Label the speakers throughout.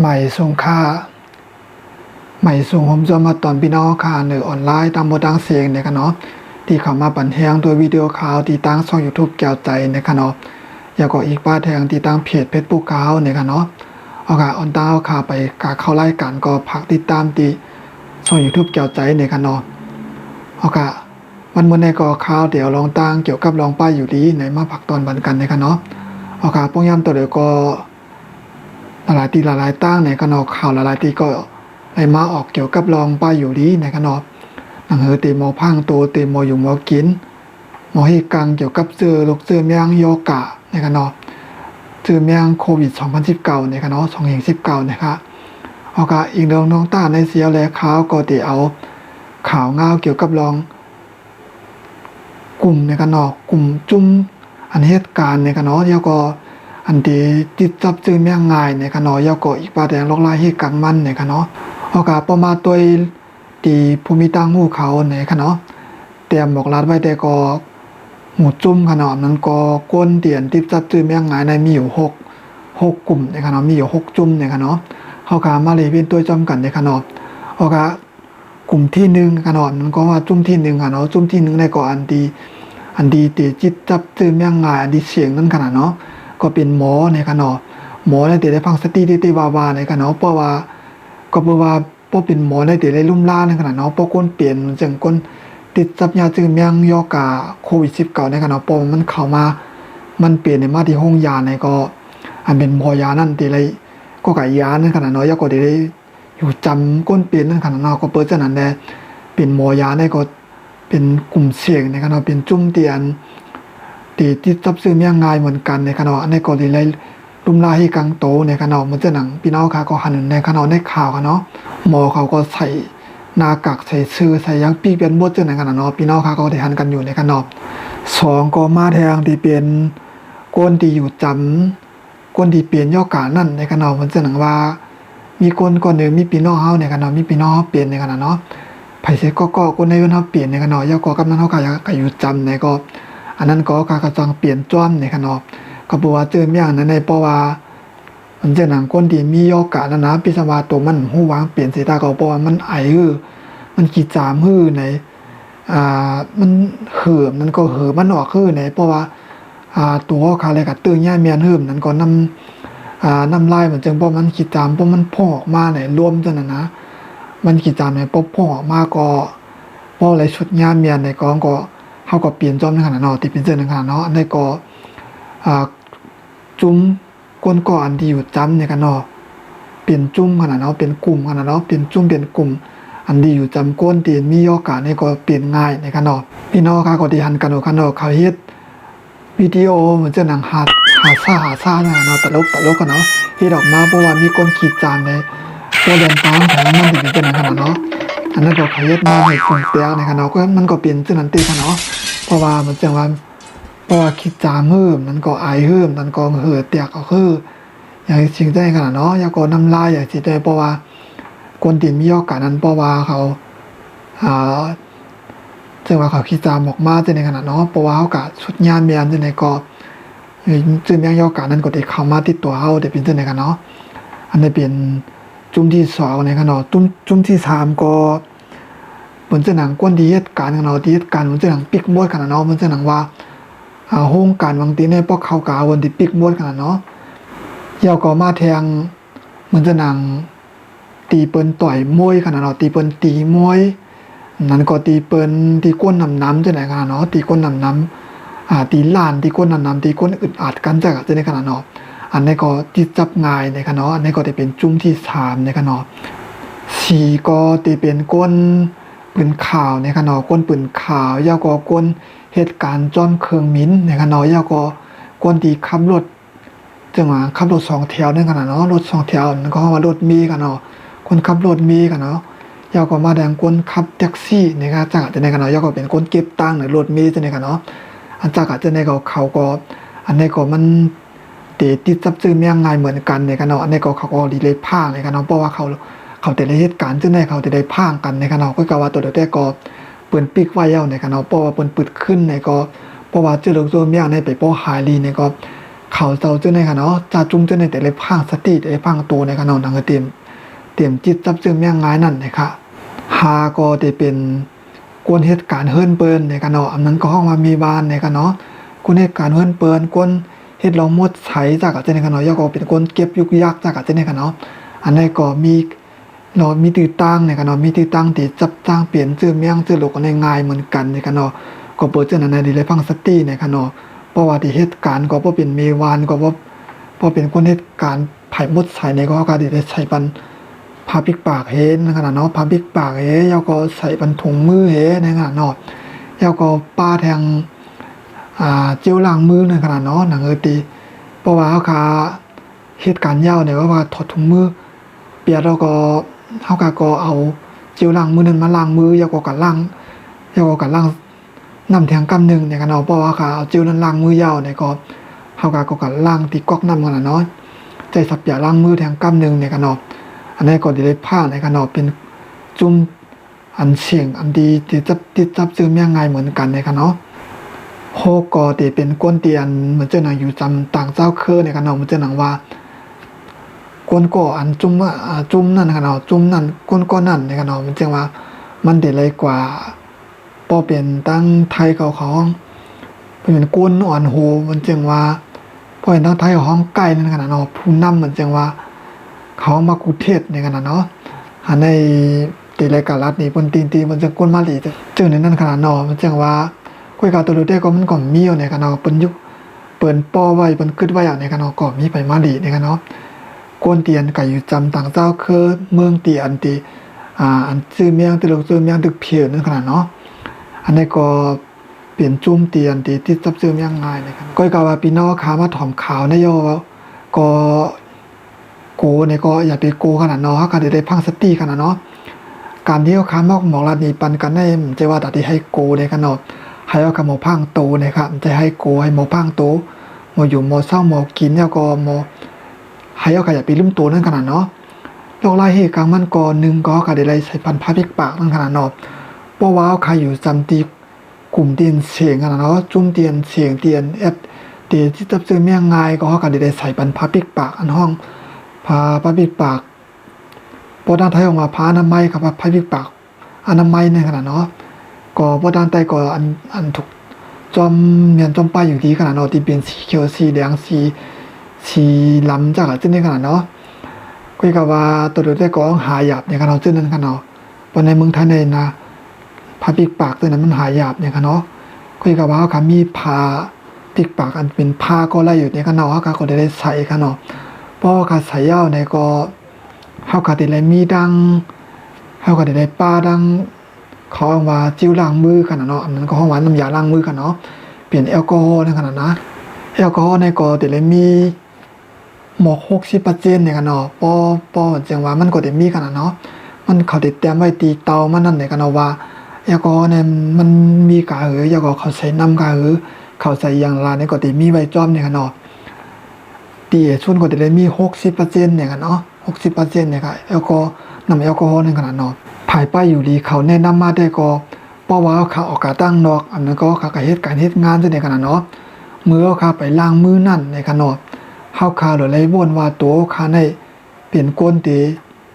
Speaker 1: ใหม่ส่งค่าใหม่ส่งผมจะมาตอนพี่น้องค่ะหรือออนไลน์ตามบทตังเสียงเนี่ยค่ะเนาะที่เข้ามาปั่นแทงโดยวิดีโอข่าวที่ตั้งช่อง YouTube แก้วใจเนี่ยค่ะเนาะอยากก็อีกป้าแทงที่ตั้งเพจเฟซบุ๊กข่าวเนี่ยค่ะเนาะเอาค่ะออนตั้งเอาข่าไปกาเข้ารายการก็พักติดตามที่ช่อง YouTube แก้วใจเนี่ยค่ะเนาะเอาค่ะวันมื้อนี้ก็ข่าวเดี๋ยวลองตั้งเกี่ยวกับรองป้ายอยู่ดีในมาพักตอนบันกันเนี่ยค่ะเนาะเอาค่ะป้องย้ำตัวเดี๋ยวก็ หลายตีหลายตั้งในขนอข่าวหลายตีก็ไอมาออกเกี่ยวกับรองป้ายอยู่ดีในขนอกหนังเฮอตีหมอพังโตตีหมออยู่หมอกินหมอให้กังเกี่ยวกับเสื้อลูกเสื้อเมียงโยกะในขนอเสื้อเมียงโควิด 2019ในขนอก2019นะครับเอากะอีกเรื่องน้องต้าในเสียแลขาวก็ตีเอาข่าวงาวเกี่ยวกับรอง กลุ่มในขนอกกลุ่มจุ้มอันเหตุการณ์ในขนอกแล้วก็ อันที่ติดจับจื้อเมียงง่ายในคะเนาะยาวก็อีกปาแดงลอกลายให้กังมันในคะเนาะโอกาสประมาตัวตีภูมิตั้งหูเขาในคะเนาะเตรียมบอกลาดไว้แต่ก็หมูจุ่มคะเนาะนั้นก็ก้นเตียนติดจับจื้อเมียงง่ายในมีอยู่หกหกกลุ่มในคะเนาะมีอยู่หกจุ่มในคะเนาะเฮาก็มาเลยเป็นตัวจำกันในคะเนาะโอกาสกลุ่มที่หนึ่งคะนาะมันก็ว่าจุ่มที่หนึ่งคะเนาะจุ่มที่หนึ่งในก็อันดีอันดีตีจิตจับจื้อเมียงง่ายอันดีเสียงนั่นขนาดเนาะ ก็เป็นหมอในคะเนาะหมอในแต่ได้ฟังสติติวาวาในคะเนาะเพราะว่าก็เพราะว่าเพราะเป็นหมอในแต่ได้ลุ่มล่าในขนาดเนาะเพราะคนเปลี่ยนจังคนติดจับยาจืดเมียงยอกาโควิด19ในคะเนาะพราะมันเข้ามา มันเปลี่ยนในมาที่ห้องยาในก็ อันเป็นหมอยานั่นตีเลยก็กะยาในขนาดเนาะยาก็ได้อยู่จำก้นเปลี่ยนนั่นขนาดเนาะก็เปิดจังนั้นแลเป็นหมอยาในก็เป็นกลุ่มเสี่ยงในคะเนาะเป็นจุ่มเตียน ตีที่จับซื้อเมียง่ายเหมือนกันในขณะในกรณีเลลุมลาให้กังโตในขณะมันจะหนังพี่น้องค่ะก็หันในขณะในข่าวค่ะเนาะหมอเขาก็ใส่หน้ากากใส่ซื้อใส่ยังปีกเป็นบดเจอในขณะเนาะพี่น้องค่ะก็ได้หันกันอยู่ในขณะสองก็มาแทงที่เป็นก้นที่อยู่จำก้นที่เปลี่ยนย่อกานั่นในขณะมันจะหนังว่า มีคนคนหนึ่งมีพี่น้องเฮาในขณะมีพี่น้องเปลี่ยนในขณะเนาะไผเสก็ก็คนในวันเฮาเปลี่ยนในขณะย่อก็กำนันเฮาก็ก็อยู่จำในก็ อันนั้นก็การกระจังเปลี่ยนจ้อมในขนอบก็บอกว่าเจออย่างนั้นในเพราะว่ามันจะหนังก้นที่มีโอกาสนะนะพิสวาตัวมันหูวางเปลี่ยนสีตาก็เพราะว่ามันไอฮือมันขีดจามฮือในอ่ามันเหือมันก็เหือมันออกฮือในเพราะว่าอ่าตัวคาเลยกับตื้อย่าเมียนหืมนั้นก็นำอ่าน้ำลายเหมือนจังเพราะมันขีดจามเพราะมันพ่อออกมาในรวมจังนะนะ มันขีดจามในเพราะพ่อออกมาก็เพราะอะไรชุดย่าเมียนในกองก็ เขาก็เปลี่ยนจอมในขนาดเนาะที่เป็นเสื้อในขนาดเนาะในก็จุ้มก้นก่อนที่อยู่จำในกันเนาะเปลี่ยนจุ้มขนาดเนาะเป็นกลุ่มขนาดเนาะเปลี่ยนจุ้มเปลี่ยนกลุ่ม อันดีอยู่จำก้นเตียนมีโอกาสในก็เปลี่ยนง่ายในกันเนาะพี่น้องค่ะก็ที่หันกันเนาะกันเนาะเขาเฮ็ดวิดีโอเหมือนจะหนังหาดหาซ่าหาซ่าเนี่ยเนาะตลกตลกกันเนาะที่ดอกมาเพราะว่ามีคนขีดจานในตัวเดนตามของมันที่เป็นขนาดเนาะอันนั้นก็เขาเฮ็ดมาให้กลุ่มเปียกในขณะก็มันก็เปลี่ยนซึ่งนั้นตีค่ะเนาะ เพราะว่ามันจังว่าเพราะว่าคิดจามหืมนั้นก็ไอายหืมนั้นก็เหือเตียกก็คืออย่างสิ่งได้ขนาดเนาะอยากก็น้ำลายอย่างสิได้เพราะว่าคนดินมีโอกานั้นเพราะว่าเขาอ่าจังว่าเขาคิดจามออกมาจังในขนาดเนาะเพราะว่าเขาก็สุดยานเมียนจังในก็จึงยังโอกานั้นก็ได้เข้ามาติดตัวเขาได้เป็นจังในกันเนาะอันนี้เป็นจุ่มที่สองในขณะจุ่มจุ่มที่สามก็ บนเสหนังก้นดีเหตุการณ์ของเราดีเหตุการณ์บนเสหนังปิกมวดขนาดเนาะบนเสหนังว่าอาห้องการบางทีเนี่ยพวกเขากาวันที่ปิกมวดขนาดเนาะยาวก็มาแทงมือนเสหนังตีเปิ้นต่อยมวยขนาดเนาะตีเปิ้นตีมวยนั้นก็ตีเปิ้นตีก้นนำน้ำจะไหนขนาดเนาะตีก้นนำน้ำอ่าตีล้านตีก้นนำน้ำตีก้นอึดอัดกันจะจะในขนาดเนาะอันนี้ก็จิตจับง่ายในคะเนาะอันนี้ก็จะเป็นจุ้มที่สามในคะเนาะสี่ก็จะเป็นก้น ปืนข่าวในคะเนาะก้นปืนข่าว ยาวก็ก้นเหตุการณ์จ้อนเครืองมิ้นในคะเนาะยาวก็ก้นที่ขับรถจังหวะขับรถสองแถวในขนาดเนาะรถสองแถวนั่นก็ว่ารถมีกันเนาะคนขับรถมีกันเนาะยาวก็มาแดงก้นขับแท็กซี่ในคะจังหวะจะในกันเนาะยาวก็เป็นก้นเก็บตังค์ในรถมีจะในกันเนาะอันจังหวะจะในเขาเขาก็อันในก็มันตีติดจับซื้อเมียงง่ายเหมือนกันในกันเนาะอันในก็เขาก็ดีเลยพาในกันเนาะเพราะว่าเขา เขาแต่ละเหตุการณ์ซึ่งในเขาจะได้พ่างกันในกันเนาะก็กว่าตัวเดียวแต่ก็ปืนปิกไว้เอาในกันเนาะเพราะว่าเปืนปึดขึ้นในก็เพราะว่าเจอลูกโซเมียในไปป้หายลีในก็เขาเจ้าเจ้าในค่ะเนาจะจุ้มเจ้าในแต่เลยพังสติแต่เลยพังตัวในค่ะเนาะหนังเตรียมเตรียมจิตจับจึงแม่งงายนั่นนะคะหาก็ได้เป็นกวนเหตุการณ์เฮิรนเปินในค่ะเนาะอันนั้นก็ห้องมามีบ้านในค่ะเนาะกวนเหตุการณ์เฮิรนเปินกวนเฮ็ดเราหมดใช้จากอาจาในค่ะเนาะยาก็เป็นกวนเก็บยุกยักจากอาจาในค่ะเนาะอันนี้ก็มี เรามีตีตั้งในค่ะเนาะมีตีตั้งที่จับจ้างเปลี่ยนชื่อเมียงชื่อโลกกันง่ายเหมือนกันในค่ะเนาะก็เปิดเจ้านั้นด้เลยพังสติในค่ะเนาะเพราะว่าที่เหตุการณ์ก็บ่เป็นเมวานก็บ่บ่เป็นคนเหตุการณ์ไผ่มดใส่ในก็ก็ได้ใส่ปันผ้าปิกปากเฮนขนาดเนาะผ้าปิกปากเฮยาวก็ใส่ปันถุงมือเฮในขนาดเนาะยาวก็ป้าแทงอ่าเจียวล้างมือในขนาดเนาะหนังเอตีเพราะว่าเฮาคาเหตุการณ์ยาวเนี่ยว่าว่าถอดถุงมือเปียกแล้วก็ เฮาก็ก็เอาเจียวล้างมือนั้นมาล้างมือยาวก็กันล้างยาวก็กันล้างน้ำแทงกำหนึ่งเนี่ยกันเนาะเพราะว่าเขาเอาจิ้วนั้นล้างมือยาวเนี่ยก็เขาก็ก็กันล้างตีก๊อกน้ำกันนะเนาะใจสับอย่าล้างมือแทงกำหนึ่งเนี่ยกันเนาะอันนี้ก็ได้ผ้าในกันเนาะเป็นจุ่มอันเสียงอันดีที่จับติดจับซื้อเมียงไงเหมือนกันเนี่ยกันเนาะโฮก็ตีเป็นก้นเตียนเหมือนเจ้าหนังอยู่จำต่างเจ้าเคอเนี่ยกันเนาะเหมือนเจ้าหนังว่า ก้นก็อันจุ่มว่าอ่าจุ่มนั่นกันเนาะจุ่มนั่นก้นก็นั่นเนี่ยกันเนาะมันจึงว่า มันเด็ดเลยกว่าพอเป็นตั้งไทยเขาของเป็นก้นอ่อนโหมันจึงว่าพอเป็นตั้งไทยเของใกล้นั่นขนเนาะผู้นำมันจึงว่า เขามากุเทศในขนเนาะอันในตีรายการรัฐนี่บนตีนตีมันจึงก้นมาหลีเจอในนั้นขนาดเนาะมันจึงว่าคุยกับตัวรู้ได้ก็มันก็มีอยู่ในขนเนาดเปิ้นยุคเปิ้นป้อไว้เปิ้นคิดไว้อย่างในขนาดก็มีไปมาหลีในขนเนาะ ก้นเตียนก็อยู่จำต่างเจ้าคือเมืองตีอันตีอ่าอันชื่อเมียงตีลงชื่อเมียงตึกเพียวนั่นขนาดเนาะอันนี้ก็เปลี่ยนจุ้มเตียนตีที่จับซื้อยังง่ายนะครับก็กล่าว่าพี่น้องขามาถ่อมขาวนะโยก็โกเนี่ยก็อย่าไปโกขนาดเนาะก็ได้ได้พังสติขนาดเนาะการที่เขาขามอกหมอกลานีปันกันได้จะว่าตัดที่ให้โกเนี่ยกันเนาะให้เอาหมอพังโตนะครับจะให้โกให้หมอพังโตหมออยู่หมอเศร้าหมอกินเนี่ยก็หมอ ให้เอาขยะไปลืมตัวนั่นขนาดเนาะโรคไล่เหตุกลางมันก่อนหนึ่งก็กระเดไรใส่พันผ้าพิกปากนั่นขนาดเนาะเพราว่าใครอยู่จำตีกลุ่มเตียนเสียงกันนะเนาะจุ่มเตียนเสียงเตียนแอปเตียนที่จับซื้อเมียงง่ายก็เขาก็ได้ใส่ปันพาปิกปากอันห้องพาพาปิกปากพอด้านไทยออกมาพาอนามัยกับพาปิกปากอนามัยในขนาดเนาะก็พอด้านใต้ก็อันอันถูกจอมเมียนจอมป้ายอยู่ที่ขนาดเนาะที่เป็นสีเขียวสีแดงสี สีล้ำจากที่นี่ขนาดเนาะก็กับว่าตัวเดียวได้ก็หาหยาบในขนาดซึ่งนั้นขนาดเนาะเพราะในเมืองไทยในนะผ้าปิกปากตัวนั้นมันหายาบเนี่ยค่ะเนาะคุยกับว่าเขามีผ้าปิกปากอันเป็นผ้าก็ไล่อยู่เนี่ยค่ะเนาะเขาก็ได้ใส่ค่ะเนาะเพราะว่าเขาใส่ยาวเนี่ยก็เขาก็ได้มีดังเขาก็ได้ป้าดังเขาเอาว่าจิ้วล้างมือกันนะเนาะอันนั้นก็ห้องหวานน้ำยาล้างมือกันเนาะเปลี่ยนแอลกอฮอล์ในขนาดนะแอลกอฮอล์ในก็ดได้มี หมอกหกสิบเปอร์เซ็นต์เนี่ยค่ะเนาะปอปอจังว่ามันก็ได้มีขนาดเนาะมันเขาติดเตรียมไว้ตีเตามันนั่นไหนกันเอาว่าแอลกอฮอล์เนี่ยมันมีกาหือแอลกอฮอล์เขาใส่น้ำกาหือเขาใส่ยางลาเนี่ยก็ติมีไว้จอมเนี่ยกันเนาะตีชุนก็ติได้มีหกสิบเปอร์เซ็นต์เนี่ยกันเนาะหกสิบเปอร์เซ็นต์เนี่ยค่ะแอลกอฮอล์นำแอลกอฮอล์เนี่ยขนาดเนาะภายป้ายอยู่ดีเขาแนะนำมาได้ก็เพราะว่าเขาออกกาตั้งนอก อันนั้นก็เขากเฮ็ดการเฮ็ดงานซะในขนาดเนาะมือเขาไปล้างมือนั่นในขนา ดเฮาคาหรือไรบ่นว่าตัวเขาในเปลี่ยนก้นตี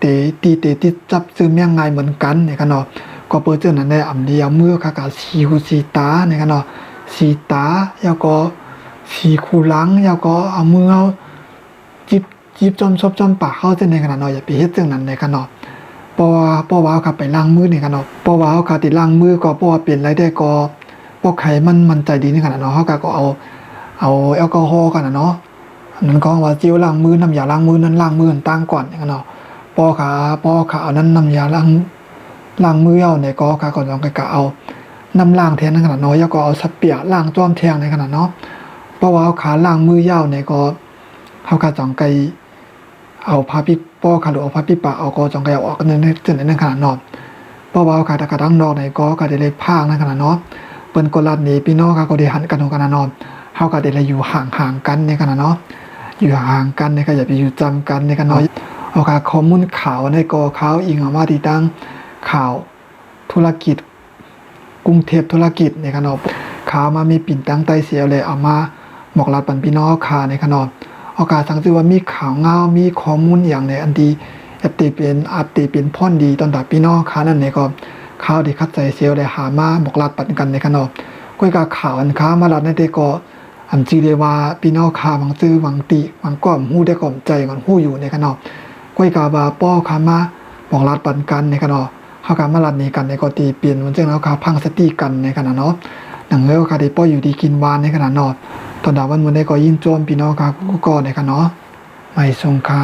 Speaker 1: เตตีเตติจับซื้อเมียงไงเหมือนกันเนี่ยกันเนาะก็เปิดเจอนั้นได้อำเดียวมือค่ะกับสีหูสีตาเนี่ยกันเนาะสีตาแล้วก็สีคูหลังแล้วก็เอามือเอาจิบจิบจอมชอบจอมปากเข้าเส้นในขนาดเนาะอย่าไปเฮ็ดเรื่องนั้นในกันาะเพราะว่าเพราะว่าเขาไปล้างมือเนี่ยกันเนาะเพราะว่าเขาติดล้างมือก็เพราะว่าเปลี่ยนอะไรได้ก็เพราะใครมันมันใจดีในขนาดเนาะเขาก็เอาเอาแอลกอฮอล์กันนะเนาะ นั้นก็ว่าเจิ้วล้างมือน้ำยาล้างมือนั้นล้างมือตั้งก่อนอย่างนั้นเนาะปอขาปอขาเอานั้นน้ำยาล้างล้างมือเอาในกอขาก่อนลองไปกะเอาน้ำล้างแทนในขนาดน้อยแล้วก็เอาสเปียล้างจ้อมแทงในขนาดเนาะเพราะว่าเอาขาล้างมือยาวในก็เขากะจองไกเอาผ้าปิปอขาหรือเอาผ้าปิปะเอาก็จองไกเอาออกกันในจนในขนาดนอนเพราะว่าเอาขาตะกะดังนอกในก็ก็ได้เลยพางในขนาดเนาะเปิ้นกลัดนี้พี่น้องค่ะก็ได้หันกันขนาดนอนเฮาก็ได้เลยอยู่ห่างๆกันในขนาดเนาะ อยู่ห่างกันในก็อย่าไปอยู่จำกันในขนาดเนาะเอาค่ะข้อมูลข่าวในกอข่าวอิงออกมาที่ตั้งข่าวธุรกิจ กรุงเทพธุรกิจในขนมข่าวมามีปิ่นตั้งไตเสียเลยเอามาบอกลาปันพี่น้องคาในขนอโอกาสสังสือว่ามีข่าวเงามีข้อมูลอย่างในอันดีแอปตีเป็นอาจตีเป็นพ่อนดีตอนดับพี่น้องคานั่นเนี่ยก็ข่าวที่คัดใจเซลได้หามาบอกลาปันกันในขนอก้อยกาข่าวอันค้ามาลัดในเตก็ อันจีเดว่าปีนอคาบังซื้อหวังติหวังก้อมหู้ได้ก่อมใจมันหู้อยู่ในขนอก้อยกาบาป้อคามาบอกรัดปันกันในขนอเขาการมาลัดนี้กันในกอตีเปลี่ยนมันจึงแล้วคาพังสติกันในขณะเนาะหนังเล้วคาได้ป้ออยู่ดีกินวานในขนาดนอตอนดาวันมันได้ก็ยิ่งโจมปีนอคากูก็ในขณะเนาะไม่ทรงคา